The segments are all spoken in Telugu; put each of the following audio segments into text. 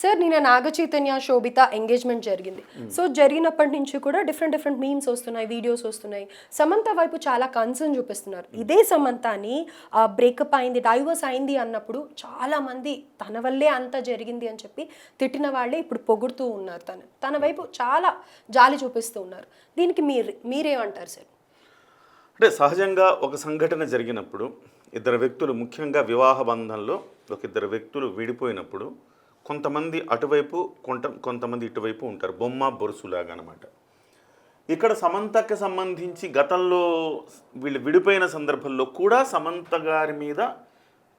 సార్ నిన్న నాగ చైతన్య శోభిత ఎంగేజ్మెంట్ జరిగింది. సో జరిగినప్పటి నుంచి కూడా డిఫరెంట్ డిఫరెంట్ మీమ్స్ వస్తున్నాయి వీడియోస్ వస్తున్నాయి. సమంత వైపు చాలా కన్సర్న్ చూపిస్తున్నారు. ఇదే సమంతని బ్రేకప్ అయింది డైవర్స్ అయింది అన్నప్పుడు చాలా మంది తన వల్లే అంత జరిగింది అని చెప్పి తిట్టిన వాళ్ళే ఇప్పుడు పొగుడుతూ ఉన్నారు తను. తన వైపు చాలా జాలి చూపిస్తూ ఉన్నారు. దీనికి మీరు మీరేమంటారు సార్? అంటే సహజంగా ఒక సంఘటన జరిగినప్పుడు ఇద్దరు వ్యక్తులు ముఖ్యంగా వివాహ బంధంలో ఒక ఇద్దరు వ్యక్తులు విడిపోయినప్పుడు కొంతమంది అటువైపు కొంత కొంతమంది ఇటువైపు ఉంటారు. బొమ్మ బొరుసులాగా అనమాట ఇక్కడ సమంతకి సంబంధించి గతంలో వీళ్ళు విడిపోయిన సందర్భంలో కూడా సమంత గారి మీద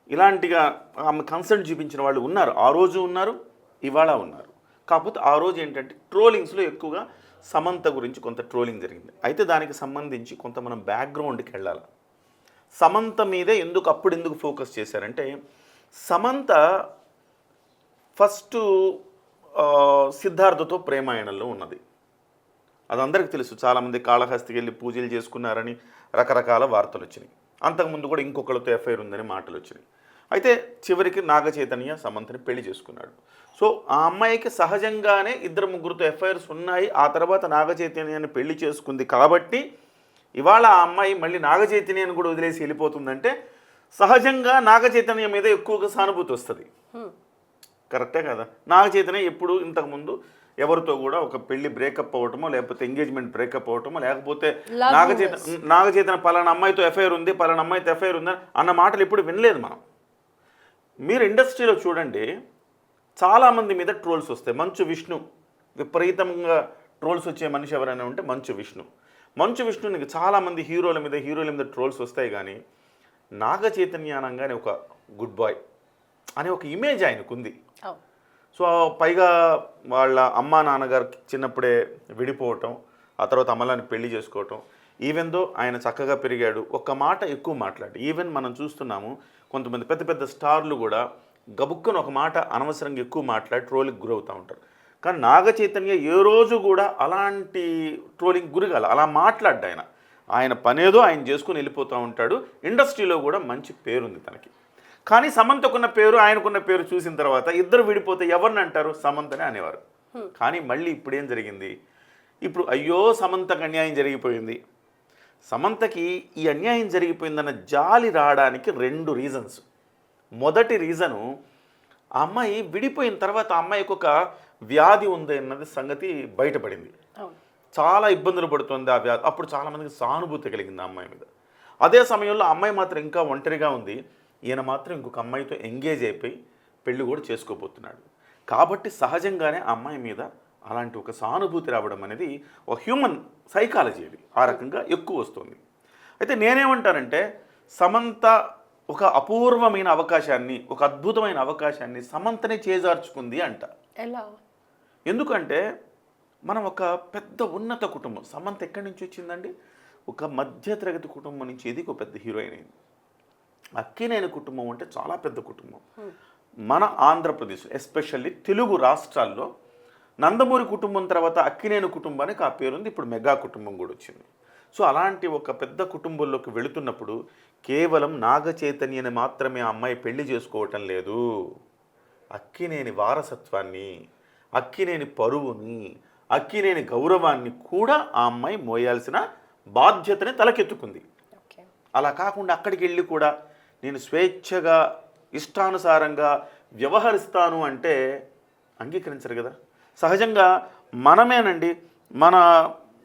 ఇలాంటిగా ఆమె కన్సర్న్ చూపించిన వాళ్ళు ఉన్నారు. ఆ రోజు ఉన్నారు ఇవాళ ఉన్నారు. కాకపోతే ఆ రోజు ఏంటంటే ట్రోలింగ్స్లో ఎక్కువగా సమంత గురించి కొంత ట్రోలింగ్ జరిగింది. అయితే దానికి సంబంధించి కొంత మనం బ్యాక్గ్రౌండ్కి వెళ్ళాలి. సమంత మీదే ఎందుకు అప్పుడు ఎందుకు ఫోకస్ చేశారంటే సమంత ఫస్ట్ సిద్ధార్థతో ప్రేమాయణంలో ఉన్నది. అది అందరికీ తెలుసు చాలామంది కాళహస్తికి వెళ్ళి పూజలు చేసుకున్నారని రకరకాల వార్తలు వచ్చినాయి అంతకుముందు కూడా ఇంకొకరితో ఎఫ్ఐఆర్ ఉందని మాటలు వచ్చినాయి అయితే చివరికి నాగచైతన్య సమంతని పెళ్ళి చేసుకున్నాడు. సో ఆ అమ్మాయికి సహజంగానే ఇద్దరు ముగ్గురుతో ఎఫ్ఐఆర్స్ ఉన్నాయి. ఆ తర్వాత నాగచైతన్యాన్ని పెళ్ళి చేసుకుంది కాబట్టి ఇవాళ ఆ అమ్మాయి మళ్ళీ నాగ కూడా వదిలేసి వెళ్ళిపోతుందంటే సహజంగా నాగచైతన్య మీద ఎక్కువగా సానుభూతి వస్తుంది. కరెక్టే కదా? నాగ చైతన్య ఎప్పుడు ఇంతకుముందు ఎవరితో కూడా ఒక పెళ్ళి బ్రేకప్ అవ్వటమో లేకపోతే ఎంగేజ్మెంట్ బ్రేకప్ అవ్వటమో లేకపోతే Love నాగ చైతన్య నాగ చైతన్య పలానా అమ్మాయితో ఎఫ్ఐఆర్ ఉంది పలానా అమ్మాయితో ఎఫ్ఐఆర్ ఉంది అన్న మాటలు ఎప్పుడు వినలేదు మనం. మీరు ఇండస్ట్రీలో చూడండి చాలామంది మీద ట్రోల్స్ వస్తాయి. మంచు విష్ణు విపరీతంగా ట్రోల్స్ వచ్చే మనిషి ఎవరైనా ఉంటే మంచు విష్ణు. మంచు విష్ణునికి చాలామంది హీరోల మీద హీరోల మీద ట్రోల్స్ వస్తాయి కానీ నాగ చైతన్య అనగానే ఒక గుడ్ బాయ్ అనే ఒక ఇమేజ్ ఆయనకు ఉంది అవును. సో పైగా వాళ్ళ అమ్మా నాన్నగారు చిన్నప్పుడే విడిపోవటం ఆ తర్వాత అమ్మలాని పెళ్ళి చేసుకోవటం ఈవెన్ దో ఆయన చక్కగా పెరిగాడు ఒక్క మాట ఎక్కువ మాట్లాడు. ఈవెన్ మనం చూస్తున్నాము కొంతమంది పెద్ద పెద్ద స్టార్లు కూడా గబుక్కున ఒక మాట అనవసరంగా ఎక్కువ మాట్లాడి ట్రోలింగ్ గురవుతూ ఉంటారు. కానీ నాగ చైతన్య ఏ రోజు కూడా అలాంటి ట్రోలింగ్ గురిగాల అలా మాట్లాడ్డు ఆయన ఆయన పనేదో ఆయన చేసుకుని వెళ్ళిపోతూ ఉంటాడు. ఇండస్ట్రీలో కూడా మంచి పేరుంది తనకి. కానీ సమంతకున్న పేరు ఆయనకున్న పేరు చూసిన తర్వాత ఇద్దరు విడిపోతే ఎవరిని అంటారు సమంతనే అనేవారు. కానీ మళ్ళీ ఇప్పుడు ఏం జరిగింది? ఇప్పుడు అయ్యో సమంతకు అన్యాయం జరిగిపోయింది. సమంతకి ఈ అన్యాయం జరిగిపోయిందన్న జాలి రావడానికి రెండు రీజన్స్ మొదటి రీజను ఆ అమ్మాయి విడిపోయిన తర్వాత ఆ అమ్మాయికి ఒక వ్యాధి ఉంది అన్నది సంగతి బయటపడింది. చాలా ఇబ్బందులు పడుతుంది ఆ వ్యాధి. అప్పుడు చాలామందికి సానుభూతి కలిగింది ఆ అమ్మాయి మీద. అదే సమయంలో అమ్మాయి మాత్రం ఇంకా ఒంటరిగా ఉంది. ఈయన మాత్రం ఇంకొక అమ్మాయితో ఎంగేజ్ అయిపోయి పెళ్ళి కూడా చేసుకోబోతున్నాడు. కాబట్టి సహజంగానే ఆ అమ్మాయి మీద అలాంటి ఒక సానుభూతి రావడం అనేది ఒక హ్యూమన్ సైకాలజీ అది. ఆ రకంగా ఎక్కువ వస్తుంది. అయితే నేనేమంటానంటే సమంత ఒక అపూర్వమైన అవకాశాన్ని ఒక అద్భుతమైన అవకాశాన్ని సమంతనే చేజార్చుకుంది అంట. ఎలా? ఎందుకంటే మనం ఒక పెద్ద ఉన్నత కుటుంబం సమంత ఎక్కడి నుంచి వచ్చిందండి? ఒక మధ్యతరగతి కుటుంబం నుంచి ఎదిగి ఒక పెద్ద హీరోయిన్ అయింది. అక్కినేని కుటుంబం అంటే చాలా పెద్ద కుటుంబం. మన ఆంధ్రప్రదేశ్ ఎస్పెషల్లీ తెలుగు రాష్ట్రాల్లో నందమూరి కుటుంబం తర్వాత అక్కినేని కుటుంబానికి ఆ పేరుంది. ఇప్పుడు మెగా కుటుంబం కూడా వచ్చింది. సో అలాంటి ఒక పెద్ద కుటుంబంలోకి వెళుతున్నప్పుడు కేవలం నాగ చైతన్యని మాత్రమే ఆ అమ్మాయి పెళ్ళి చేసుకోవటం లేదు. అక్కినేని వారసత్వాన్ని అక్కినేని పరువుని అక్కినేని గౌరవాన్ని కూడా ఆ అమ్మాయి మోయాల్సిన బాధ్యతని తలకెత్తుకుంది. అలా కాకుండా అక్కడికి వెళ్ళి కూడా నేను స్వేచ్ఛగా ఇష్టానుసారంగా వ్యవహరిస్తాను అంటే అంగీకరించరు కదా. సహజంగా మనమేనండి మన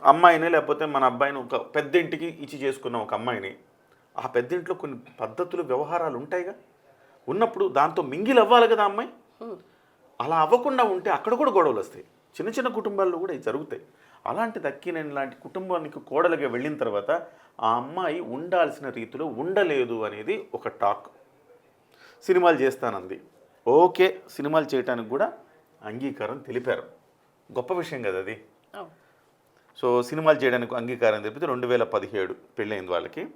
అమ్మాయిని లేకపోతే మన అబ్బాయిని ఒక పెద్ద ఇంటికి ఇచ్చి చేసుకున్న ఒక అమ్మాయిని ఆ పెద్ద ఇంట్లో కొన్ని పద్ధతులు వ్యవహారాలు ఉంటాయిగా. ఉన్నప్పుడు దాంతో మింగిల్ అవ్వాలి కదా అమ్మాయి. అలా అవ్వకుండా ఉంటే అక్కడ కూడా గొడవలు వస్తాయి. చిన్న చిన్న కుటుంబాల్లో కూడా ఇవి జరుగుతాయి. అలాంటి దక్కిన లాంటి కుటుంబానికి కోడలుగా వెళ్ళిన తర్వాత ఆ అమ్మాయి ఉండాల్సిన రీతిలో ఉండలేదు అనేది ఒక టాక్. సినిమాలు చేస్తానంది. ఓకే సినిమాలు చేయడానికి కూడా అంగీకారం తెలిపారు. గొప్ప విషయం కదా అది. సో సినిమాలు చేయడానికి అంగీకారం తెలిపితే రెండు వేల పదిహేడు పెళ్ళైంది వాళ్ళకి.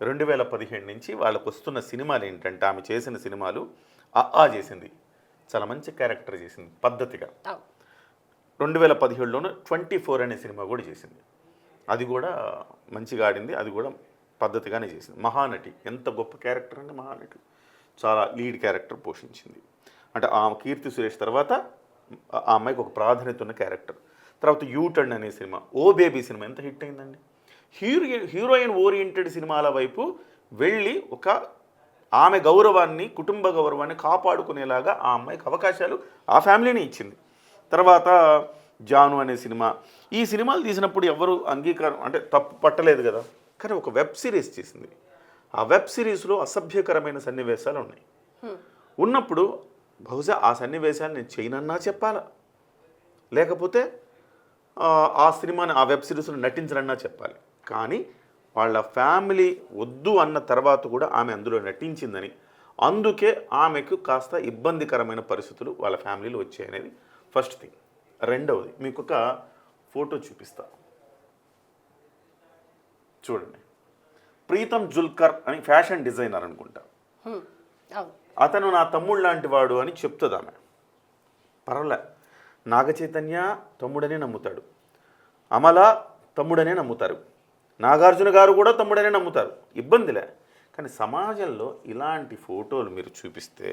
రెండు వేల పదిహేడు నుంచి వాళ్ళకు వస్తున్న సినిమాలు ఏంటంటే ఆమె చేసిన సినిమాలు ఆ ఆ చేసింది. చాలా మంచి క్యారెక్టర్ చేసింది పద్ధతిగా. రెండు వేల పదిహేడులోనూ ట్వంటీ ఫోర్ అనే సినిమా కూడా చేసింది. అది కూడా మంచిగా ఆడింది అది కూడా పద్ధతిగానే చేసింది. మహానటి ఎంత గొప్ప క్యారెక్టర్ అంటే మహానటి. చాలా లీడ్ క్యారెక్టర్ పోషించింది. అంటే ఆ కీర్తి సురేష్ తర్వాత ఆ అమ్మాయికి ఒక ప్రాధాన్యత ఉన్న క్యారెక్టర్. తర్వాత యూ టర్న్ అనే సినిమా ఓ బేబీ సినిమా ఎంత హిట్ అయిందండి. హీరో హీరోయిన్ ఓరియంటెడ్ సినిమాల వైపు వెళ్ళి ఒక ఆమె గౌరవాన్ని కుటుంబ గౌరవాన్ని కాపాడుకునేలాగా ఆ అమ్మాయికి అవకాశాలు ఆ ఫ్యామిలీని ఇచ్చింది. తర్వాత జాను అనే సినిమా. ఈ సినిమాలు తీసినప్పుడు ఎవరు అంగీకారం అంటే తప్పు పట్టలేదు కదా. కానీ ఒక వెబ్ సిరీస్ చేసింది ఆ వెబ్ సిరీస్లో అసభ్యకరమైన సన్నివేశాలు ఉన్నాయి. ఉన్నప్పుడు బహుశా ఆ సన్నివేశాలు నేను చేయనన్నా చెప్పాలా? లేకపోతే ఆ, సినిమాని ఆ వెబ్ సిరీస్లో నటించరన్నా చెప్పాలి. కానీ వాళ్ళ ఫ్యామిలీ వద్దు అన్న తర్వాత కూడా ఆమె అందులో నటించిందని. అందుకే ఆమెకు కాస్త ఇబ్బందికరమైన పరిస్థితులు వాళ్ళ ఫ్యామిలీలో వచ్చాయనేది ఫస్ట్ థింగ్. రెండవది మీకు ఒక ఫోటో చూపిస్తా. చూడండి. ప్రీతం జుల్కర్ అని ఫ్యాషన్ డిజైనర్ అనుకుంటా. అతను నా తమ్ముడు లాంటి వాడు అని చెప్తుంది ఆమె. పర్వాలే. నాగ చైతన్య తమ్ముడనే నమ్ముతాడు. అమల తమ్ముడనే నమ్ముతారు. నాగార్జున గారు కూడా తమ్ముడనే నమ్ముతారు. ఇబ్బందిలే. కానీ సమాజంలో ఇలాంటి ఫోటోలు మీరు చూపిస్తే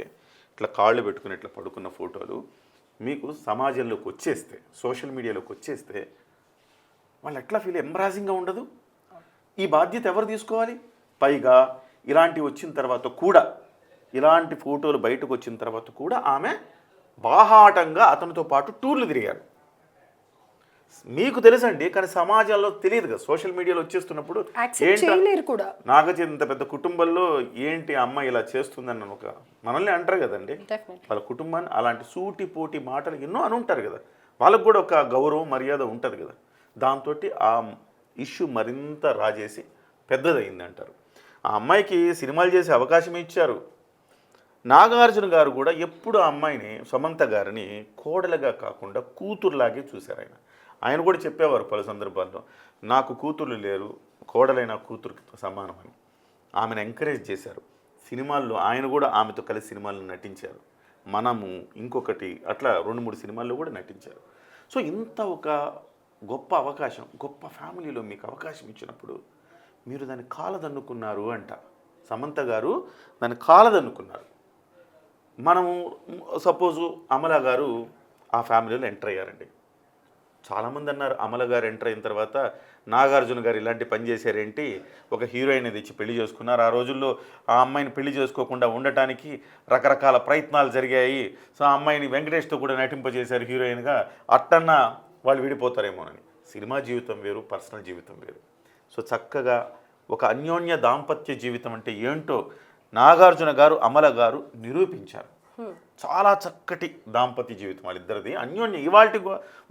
ఇట్లా కాళ్ళు పెట్టుకుని ఇట్లా పడుకున్న ఫోటోలు మీకు సమాజంలోకి వచ్చేస్తే సోషల్ మీడియాలోకి వచ్చేస్తే వాళ్ళు ఎట్లా ఫీల్ ఎంబ్రాసింగ్గా ఉండదు. ఈ బాధ్యత ఎవరు తీసుకోవాలి? పైగా ఇలాంటివి వచ్చిన తర్వాత కూడా ఇలాంటి ఫోటోలు బయటకు వచ్చిన తర్వాత కూడా ఆమె బాహాటంగా అతనితో పాటు టూర్లు తిరిగారు. మీకు తెలుసండి కానీ సమాజంలో తెలియదు కదా సోషల్ మీడియాలో వచ్చేస్తున్నప్పుడు కూడా. నాగచే ఇంత పెద్ద కుటుంబంలో ఏంటి ఆ అమ్మాయి ఇలా చేస్తుందని ఒక మనల్ని అంటారు కదండి. వాళ్ళ కుటుంబాన్ని అలాంటి సూటి పోటీ మాటలు ఎన్నో అని ఉంటారు కదా. వాళ్ళకు కూడా ఒక గౌరవం మర్యాద ఉంటుంది కదా. దాంతో ఆ ఇష్యూ మరింత రాజేసి పెద్దదయింది అంటారు ఆ అమ్మాయికి సినిమాలు చేసే అవకాశం ఇచ్చారు. నాగార్జున గారు కూడా ఎప్పుడు ఆ అమ్మాయిని సమంత గారిని కోడలుగా కాకుండా కూతురులాగే చూశారు ఆయన. ఆయన కూడా చెప్పేవారు పలు సందర్భాల్లో నాకు కూతుర్లు లేరు కోడలైన కూతురుతో అని ఆమెను ఎంకరేజ్ చేశారు. సినిమాల్లో ఆయన కూడా ఆమెతో కలిసి సినిమాల్లో నటించారు. మనము ఇంకొకటి అట్లా రెండు మూడు సినిమాల్లో కూడా నటించారు. సో ఇంత ఒక గొప్ప అవకాశం గొప్ప ఫ్యామిలీలో మీకు అవకాశం ఇచ్చినప్పుడు మీరు దాన్ని కాలదన్నుకున్నారు అంట. సమంత గారు దాన్ని కాలదన్నుకున్నారు. మనము సపోజు అమల గారు ఆ ఫ్యామిలీలో ఎంటర్ అయ్యారండి. చాలామంది అన్నారు అమల గారు ఎంటర్ అయిన తర్వాత నాగార్జున గారు ఇలాంటి పని చేశారేంటి? ఒక హీరోయిన్ తెచ్చి పెళ్ళి చేసుకున్నారు. ఆ రోజుల్లో ఆ అమ్మాయిని పెళ్ళి చేసుకోకుండా ఉండటానికి రకరకాల ప్రయత్నాలు జరిగాయి. సో ఆ అమ్మాయిని వెంకటేష్తో కూడా నటింపజేశారు హీరోయిన్గా. అట్టన్నా వాళ్ళు విడిపోతారేమోనని. సినిమా జీవితం వేరు పర్సనల్ జీవితం వేరు. సో చక్కగా ఒక అన్యోన్య దాంపత్య జీవితం అంటే ఏంటో నాగార్జున గారు అమల గారు నిరూపించారు. చాలా చక్కటి దాంపత్య జీవితం వాళ్ళిద్దరిది. అన్యోన్య ఇవాళ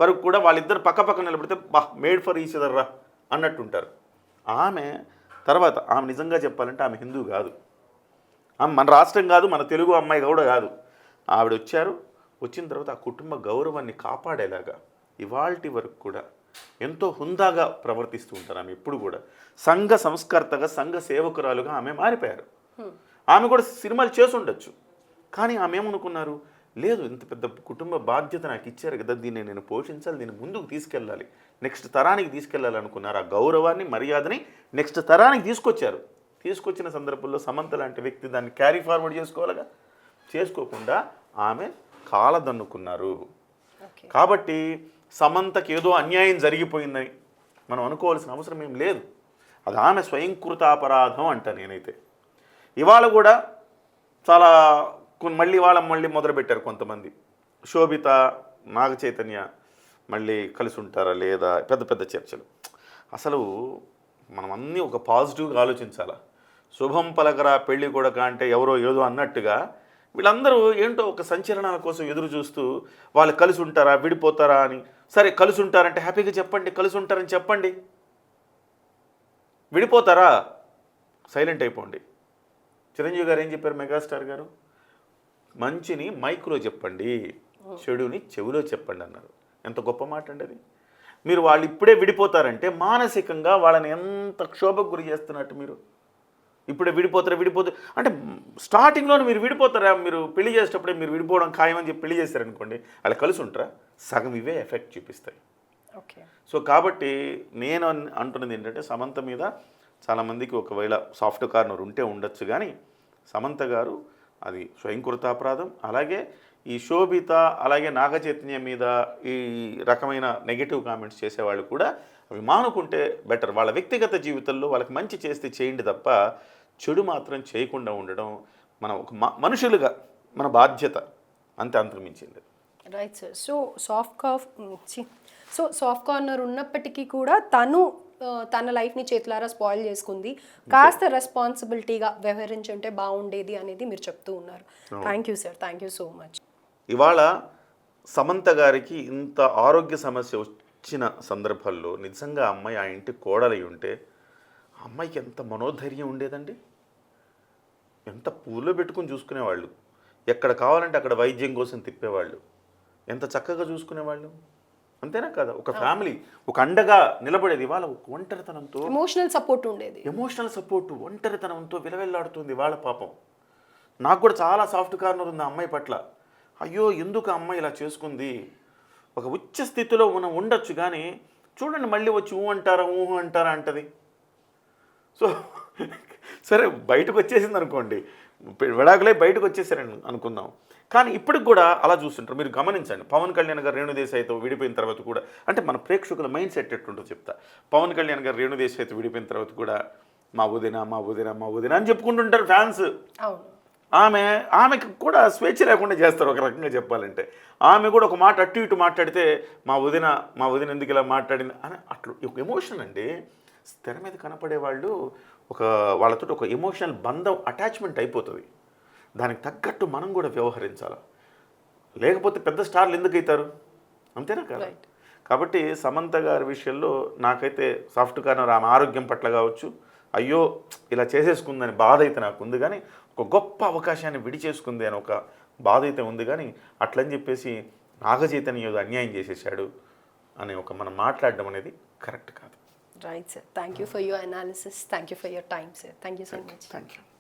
వరకు కూడా వాళ్ళిద్దరు పక్క పక్క నిలబడితే బా మేడ్ ఫర్ ఈచ్ అదర్ రా అన్నట్టుంటారు. ఆమె తర్వాత ఆమె నిజంగా చెప్పాలంటే ఆమె హిందూ కాదు. ఆమె మన రాష్ట్రం కాదు మన తెలుగు అమ్మాయి కూడా కాదు. ఆవిడ వచ్చారు వచ్చిన తర్వాత ఆ కుటుంబ గౌరవాన్ని కాపాడేలాగా ఇవాల్టి వరకు కూడా ఎంతో హుందాగా ప్రవర్తిస్తూ ఉంటారు ఆమె ఎప్పుడు కూడా. సంఘ సంస్కర్తగా సంఘ సేవకురాలుగా ఆమె మారిపోయారు. ఆమె కూడా సినిమాలు చేసి ఉండొచ్చు. కానీ ఆమె ఏమనుకున్నారు? లేదు ఇంత పెద్ద కుటుంబ బాధ్యత నాకు ఇచ్చారు కదా దీన్ని నేను పోషించాలి దీన్ని ముందుకు తీసుకెళ్ళాలి. నెక్స్ట్ తరానికి తీసుకెళ్ళాలి అనుకున్నారు. ఆ గౌరవాన్ని మర్యాదని నెక్స్ట్ తరానికి తీసుకొచ్చారు. తీసుకొచ్చిన సందర్భంలో సమంత లాంటి వ్యక్తి దాన్ని క్యారీ ఫార్వర్డ్ చేసుకోవాలిగా? చేసుకోకుండా ఆమె కాలదన్నుకున్నారు. కాబట్టి సమంతకి ఏదో అన్యాయం జరిగిపోయిందని మనం అనుకోవాల్సిన అవసరం ఏం లేదు. అది ఆమె స్వయంకృతాపరాధం అంట నేనైతే. ఇవాళ కూడా చాలా కొన్ని మళ్ళీ వాళ్ళ మళ్ళీ మొదలుపెట్టారు కొంతమంది. శోభిత నాగ చైతన్య మళ్ళీ కలిసి ఉంటారా లేదా? పెద్ద పెద్ద చర్చలు. అసలు మనం అన్నీ ఒక పాజిటివ్గా ఆలోచించాలా? శుభం పలకరా పెళ్ళి కొడక అంటే ఎవరో ఏదో అన్నట్టుగా వీళ్ళందరూ ఏంటో ఒక సంచలనాల కోసం ఎదురు చూస్తూ వాళ్ళు కలిసి ఉంటారా విడిపోతారా అని. సరే కలిసి ఉంటారంటే హ్యాపీగా చెప్పండి కలిసి ఉంటారని చెప్పండి. విడిపోతారా? సైలెంట్ అయిపోండి. చిరంజీవి గారు ఏం చెప్పారు మెగాస్టార్ గారు? మంచిని మైక్లో చెప్పండి చెడుని చెవిలో చెప్పండి అన్నారు. ఎంత గొప్ప మాట అండి అది. మీరు వాళ్ళు ఇప్పుడే విడిపోతారంటే మానసికంగా వాళ్ళని ఎంత క్షోభకు గురి చేస్తున్నట్టు మీరు. ఇప్పుడే విడిపోతారా విడిపోతారు అంటే స్టార్టింగ్లోనే మీరు విడిపోతారా? మీరు పెళ్ళి చేసేటప్పుడే మీరు విడిపోవడం ఖాయమని చెప్పి పెళ్ళి చేస్తారనుకోండి అలా కలిసి ఉంటారా? సగం ఇవే ఎఫెక్ట్ చూపిస్తాయి. ఓకే. సో కాబట్టి నేను అంటున్నది ఏంటంటే సమంత మీద చాలామందికి ఒకవేళ సాఫ్ట్ కార్నర్ ఉంటే ఉండొచ్చు కానీ సమంత గారు అది స్వయంకృతాపరాధం. అలాగే ఈ శోభిత అలాగే నాగచైతన్యం మీద ఈ రకమైన నెగిటివ్ కామెంట్స్ చేసేవాళ్ళు కూడా అవి మానుకుంటే బెటర్. వాళ్ళ వ్యక్తిగత జీవితంలో వాళ్ళకి మంచి చేస్తే చేయండి తప్ప చెడు మాత్రం చేయకుండా ఉండడం మనం ఒక మ- మనుషులుగా మన బాధ్యత. అంతే అంతర్మించింది రైట్ సార్ సో సాఫ్ట్ కాఫ్ సో సాఫ్ట్ కార్నర్ ఉన్నప్పటికీ కూడా తను తన లైఫ్ని చేతులారా స్పాయిల్ చేసుకుంది. కాస్త రెస్పాన్సిబిలిటీగా వ్యవహరించుంటే బాగుండేది అనేది మీరు చెప్తూ ఉన్నారు. Thank you sir thank you so much ఇవాళ సమంత గారికి ఇంత ఆరోగ్య సమస్య వచ్చిన సందర్భాల్లో నిజంగా అమ్మాయి ఆ ఇంటి కోడలై ఉంటే అమ్మాయికి ఎంత మనోధైర్యం ఉండేదండి? ఎంత పూలో పెట్టుకుని చూసుకునేవాళ్ళు? ఎక్కడ కావాలంటే అక్కడ వైద్యం కోసం తిప్పేవాళ్ళు? ఎంత చక్కగా చూసుకునేవాళ్ళు? అంతేనా కదా? ఒక ఫ్యామిలీ ఒక అండగా నిలబడేది. ఒక ఒంటరితనంతో ఎమోషనల్ సపోర్ట్ ఉండేది. ఎమోషనల్ సపోర్ట్ ఒంటరితనంతో విలవెల్లాడుతుంది వాళ్ళ పాపం. నాకు కూడా చాలా సాఫ్ట్ కార్నర్ ఉంది ఆ అమ్మాయి పట్ల. అయ్యో ఎందుకు ఆ అమ్మాయి ఇలా చేసుకుంది? ఒక ఉచ్చ స్థితిలో మనం ఉండొచ్చు కానీ చూడండి మళ్ళీ వచ్చి ఊ అంటారా ఊహు అంటారా అంటది. సో సరే బయటకు వచ్చేసింది అనుకోండి విడాకులే బయటకు వచ్చేసారని అనుకుందాం. కానీ ఇప్పటికి కూడా అలా చూస్తుంటారు. మీరు గమనించండి. పవన్ కళ్యాణ్ గారు రేణుదేశాయ్తో విడిపోయిన తర్వాత కూడా అంటే మన ప్రేక్షకుల మైండ్ సెట్ ఎట్టుంటో చెప్తా. పవన్ కళ్యాణ్ గారు రేణుదేశాయ్తో విడిపోయిన తర్వాత కూడా మా వదిన మా వదిన మా వదిన అని చెప్పుకుంటుంటారు ఫ్యాన్స్. ఆమె ఆమెకు కూడా స్వేచ్ఛ లేకుండా చేస్తారు ఒక రకంగా చెప్పాలంటే. ఆమె కూడా ఒక మాట అటు ఇటు మాట్లాడితే మా వదిన మా వదిన ఎందుకు ఇలా మాట్లాడింది? అని అట్లా ఒక ఎమోషన్ అండి. తెర మీద కనపడే వాళ్ళు ఒక వాళ్ళతో ఒక ఎమోషనల్ బంధం అటాచ్మెంట్ అయిపోతుంది. దానికి తగ్గట్టు మనం కూడా వ్యవహరించాలి? లేకపోతే పెద్ద స్టార్లు ఎందుకు అవుతారు అంతేనా కదా. కాబట్టి సమంత గారి విషయంలో నాకైతే సాఫ్ట్ కార్నర్ ఆమె ఆరోగ్యం పట్ల కావచ్చు అయ్యో ఇలా చేసేసుకుందని బాధ అయితే నాకు ఉంది కానీ ఒక గొప్ప అవకాశాన్ని విడి చేసుకుంది అని ఒక బాధ అయితే ఉంది కానీ అట్లని చెప్పేసి నాగచైతన్య అన్యాయం చేసేసాడు అని ఒక మనం మాట్లాడడం అనేది కరెక్ట్ కాదు. Right sir thank you for your analysis thank you for your time sir thank you so much thank you